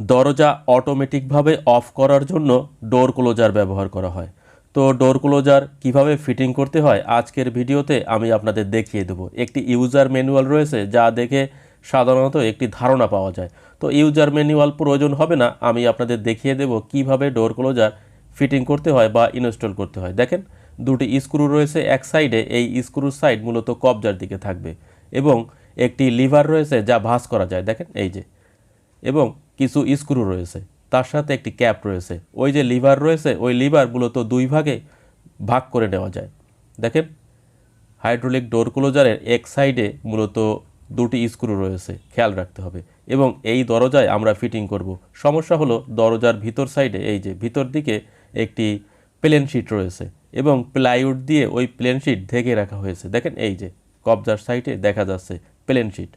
দরজা অটোমেটিকভাবে অফ করার জন্য ডোর ক্লোজার ব্যবহার করা হয়। তো ডোর ক্লোজার কীভাবে ফিটিং করতে হয় আজকের ভিডিওতে আমি আপনাদের দেখিয়ে দেবো। একটি ইউজার ম্যানুয়াল রয়েছে যা দেখে সাধারণত একটি ধারণা পাওয়া যায়। তো ইউজার ম্যানুয়াল প্রয়োজন হবে না, আমি আপনাদের দেখিয়ে দেব কীভাবে ডোর ক্লোজার ফিটিং করতে হয় বা ইনস্টল করতে হয়। দেখেন, দুটি স্ক্রু রয়েছে এক সাইডে, এই স্ক্রুর সাইড মূলত কবজার দিকে থাকবে এবং একটি লিভার রয়েছে যা ভাঁজ করা যায়। দেখেন, এই যে। এবং কিছু স্ক্রু রয়েছে, তার সাথে একটি ক্যাপ রয়েছে। ওই যে লিভার রয়েছে, ওই লিভার মূলত দুই ভাগে ভাগ করে নেওয়া যায়। দেখেন, হাইড্রোলিক ডোর ক্লোজারের এক সাইডে মূলত দুটি স্ক্রু রয়েছে, খেয়াল রাখতে হবে। এবং এই দরজায় আমরা ফিটিং করব। সমস্যা হলো, দরজার ভিতর সাইডে, এই যে ভিতর দিকে একটি প্লেন শিট রয়েছে এবং প্লাইউড দিয়ে ওই প্লেন শিট ঢেকে রাখা হয়েছে। দেখেন, এই যে কবজার সাইডে দেখা যাচ্ছে প্লেন শিট।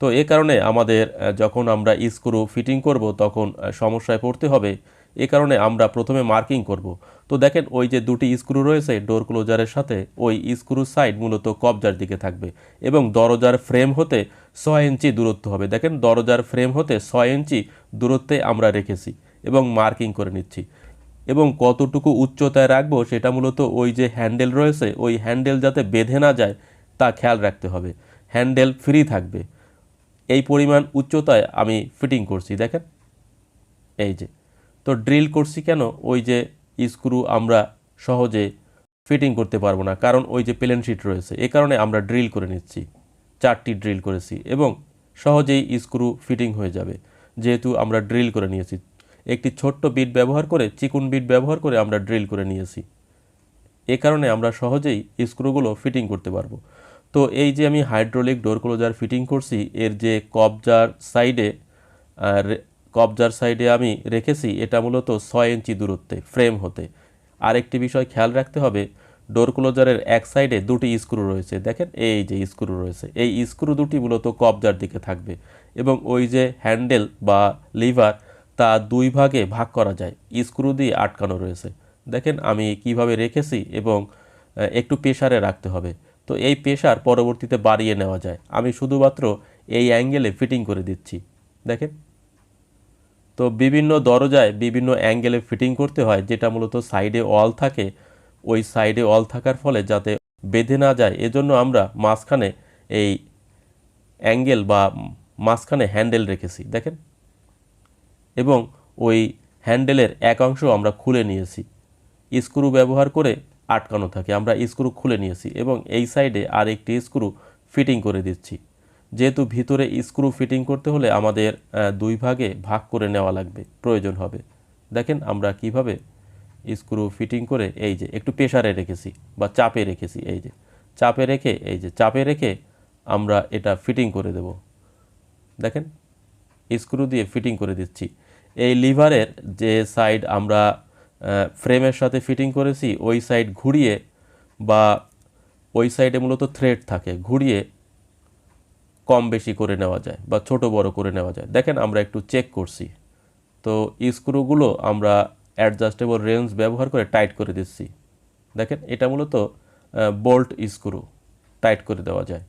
তো এ কারণে আমাদের যখন আমরা স্ক্রু ফিটিং করব, তখন সমস্যায় পড়তে হবে। এ কারণে আমরা প্রথমে মার্কিং করব। তো দেখেন, ওই যে দুটি স্ক্রু রয়েছে ডোর ক্লোজারের সাথে, ওই স্ক্রু সাইড মূলত কবজার দিকে থাকবে এবং দরজার ফ্রেম হতে ছয় ইঞ্চি দূরত্ব হবে। দেখেন, দরজার ফ্রেম হতে ছয় ইঞ্চি দূরত্বে আমরা রেখেছি এবং মার্কিং করে নিচ্ছি। এবং কতটুকু উচ্চতায় রাখব, সেটা মূলত ওই যে হ্যান্ডেল রয়েছে, ওই হ্যান্ডেল যাতে বেঁধে না যায়, তা খেয়াল রাখতে হবে। হ্যান্ডেল ফ্রি থাকবে। এই পরিমাণ উচ্চতায় আমি ফিটিং করছি, দেখেন। এই যে, তো ড্রিল করছি কেন? ওই যে স্ক্রু আমরা সহজে ফিটিং করতে পারব না, কারণ ওই যে প্লেন শিট রয়েছে, এ কারণে আমরা ড্রিল করে নিচ্ছি, চারটি ড্রিল করেছি, এবং সহজেই স্ক্রু ফিটিং হয়ে যাবে, যেহেতু আমরা ড্রিল করে নিয়েছি। একটি ছোট্ট বিট ব্যবহার করে, চিকুন বিট ব্যবহার করে আমরা ড্রিল করে নিয়েছি, এ কারণে আমরা সহজেই স্ক্রুগুলো ফিটিং করতে পারব। তো এই যে আমি হাইড্রোলিক ডোর ক্লোজার ফিটিং করছি, এর যে কবজার সাইডে আর কবজার সাইডে আমি রেখেছি, এটা মূলত ছয় ইঞ্চি দূরত্বে ফ্রেম হতে। আরেকটি বিষয় খেয়াল রাখতে হবে ডোর ক্লোজারের এক সাইডে দুটি স্ক্রু রয়েছে। দেখেন, এই যে স্ক্রু রয়েছে, এই স্ক্রু দুটি মূলত কবজার দিকে থাকবে এবং ওই যে হ্যান্ডেল বা লিভার তা দুই ভাগে ভাগ করা যায় স্ক্রু দিয়ে আটকানো রয়েছে। দেখেন, আমি কীভাবে রেখেছি এবং একটু প্রেশারে রাখতে হবে। তো এই প্রেশার পরবর্তীতে বাড়িয়ে নেওয়া যায়। আমি শুধুমাত্র এই অ্যাঙ্গেলে ফিটিং করে দিচ্ছি। দেখেন। তো বিভিন্ন দরজায় বিভিন্ন অ্যাঙ্গেলে ফিটিং করতে হয়, যেটা মূলত সাইডে ওয়াল থাকে। ওই সাইডে ওয়াল থাকার ফলে যাতে বেঁধে না যায়, এজন্য আমরা মাঝখানে এই অ্যাঙ্গেল বা মাঝখানে হ্যান্ডেল রেখেছি। দেখেন। এবং ওই হ্যান্ডেলের এক অংশ আমরা খুলে নিয়েছি। স্ক্রু ব্যবহার করে আটকানো থাকে। আমরা স্ক্রু খুলে নিয়েছি এবং এই সাইডে আর একটি স্ক্রু ফিটিং করে দিচ্ছি। যেহেতু ভিতরে স্ক্রু ফিটিং করতে হলে আমাদের দুই ভাগে ভাগ করে নেওয়া লাগবে, প্রয়োজন হবে। দেখেন আমরা কীভাবে স্ক্রু ফিটিং করে এই যে একটু প্রেশারে রেখেছি বা চাপে রেখেছি এই যে। চাপে রেখে, এই যে চাপে রেখে আমরা এটা ফিটিং করে দেব। দেখেন, স্ক্রু দিয়ে ফিটিং করে দিচ্ছি। এই লিভারের যে সাইড আমরা ফ্রেমের সাথে ফিটিং করেছি, ওই সাইড ঘুরিয়ে বা ওই সাইডে মূলত থ্রেড থাকে, ঘুরিয়ে কম বেশি করে নেওয়া যায় বা ছোট বড় করে নেওয়া যায়। দেখেন আমরা একটু চেক করছি। তো স্ক্রুগুলো আমরা অ্যাডজাস্টেবল রেঞ্জ ব্যবহার করে টাইট করে দিচ্ছি। দেখেন এটা মূলত বোল্ট স্ক্রু টাইট করে দেওয়া যায়।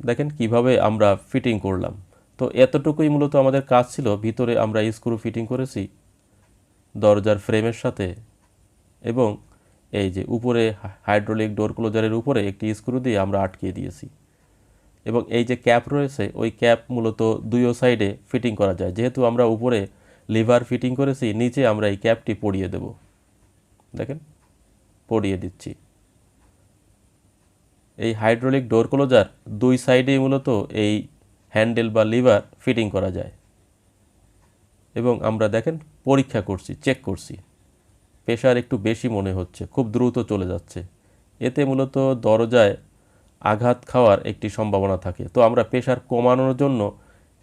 দেখেন কীভাবে আমরা ফিটিং করলাম। তো এতটুকুই মূলত আমাদের কাজ ছিল, ভিতরে আমরা স্ক্রু ফিটিং করেছি। দরজার ফ্রেমের সাথে এবং এই যে উপরে হাইড্রোলিক ডোর ক্লোজারের উপরে একটি স্ক্রু দিয়ে আমরা আটকিয়ে দিয়েছি। এবং এই যে ক্যাপ রয়েছে, ওই ক্যাপ মূলত দুইও সাইডে ফিটিং করা যায়। যেহেতু আমরা উপরে লিভার ফিটিং করেছি, নিচে আমরা এই ক্যাপটি পরিয়ে দেব। দেখেন, পরিয়ে দিচ্ছি। এই হাইড্রোলিক ডোর ক্লোজার দুই সাইডেই মূলত এই হ্যান্ডেল বা লিভার ফিটিং করা যায়। এবং আমরা দেখেন পরীক্ষা করছি চেক করছি। প্রেশার একটু বেশি মনে হচ্ছে, খুব দ্রুত চলে যাচ্ছে। এতে মূলত দরজায় আঘাত খাওয়ার একটি সম্ভাবনা থাকে। তো আমরা প্রেশার কমানোর জন্য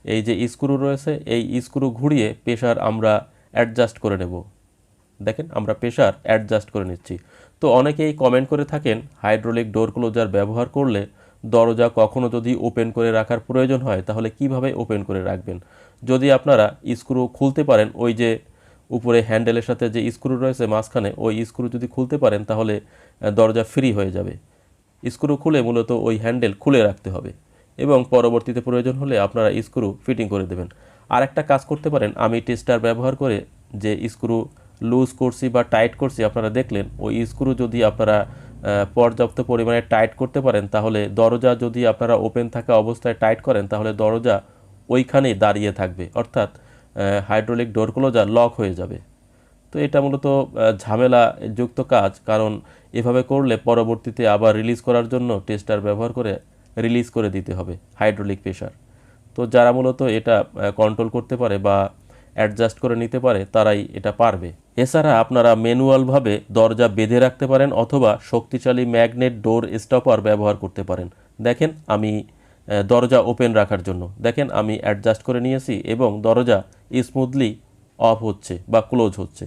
এই যে স্ক্রু রয়েছে, এই স্ক্রু ঘুরিয়ে প্রেশার আমরা অ্যাডজাস্ট করে নেব। দেখেন আমরা প্রেশার অ্যাডজাস্ট করে নিচ্ছি। তো অনেকেই কমেন্ট করে থাকেন হাইড্রোলিক ডোর ক্লোজার ব্যবহার করলে দরজা কখনো যদি ওপেন করে রাখার প্রয়োজন হয়, তাহলে কীভাবে ওপেন করে রাখবেন? যদি আপনারা স্ক্রু খুলতে পারেন, ওই যে উপরে হ্যান্ডেলের সাথে যে স্ক্রু রয়েছে মাঝখানে, ওই স্ক্রু যদি খুলতে পারেন, তাহলে দরজা ফ্রি হয়ে যাবে। স্ক্রু খুলে মূলত ওই হ্যান্ডেল খুলে রাখতে হবে এবং পরবর্তীতে প্রয়োজন হলে আপনারা স্ক্রু ফিটিং করে দেবেন। আর একটা কাজ করতে পারেন, আমি টেস্টার ব্যবহার করে যে স্ক্রু লুজ করছি বা টাইট করছি, আপনারা দেখলেন, ওই স্ক্রু যদি আপনারা পর্যাপ্ত পরিমাণে টাইট করতে পারেন, তাহলে দরজা যদি আপনারা ওপেন থাকা অবস্থায় টাইট করেন, তাহলে দরজা ওইখানেই দাঁড়িয়ে থাকবে। অর্থাৎ হাইড্রোলিক ডোর ক্লোজার লক হয়ে যাবে। তো এটা মূলত ঝামেলা যুক্ত কাজ, কারণ এভাবে করলে পরবর্তীতে আবার রিলিজ করার জন্য টেস্টার ব্যবহার করে রিলিজ করে দিতে হবে হাইড্রোলিক প্রেশার তো যারা মূলত এটা কন্ট্রোল করতে পারে বা অ্যাডজাস্ট করে নিতে পারে, তারাই এটা পারবে। এছাড়া আপনারা ম্যানুয়ালভাবে দরজা বেঁধে রাখতে পারেন অথবা শক্তিশালী ম্যাগনেট ডোর স্টপার ব্যবহার করতে পারেন। দেখেন, আমি দরজা ওপেন রাখার জন্য। দেখেন, আমি অ্যাডজাস্ট করে নিয়েছি এবং দরজা স্মুথলি অফ হচ্ছে বা ক্লোজ হচ্ছে।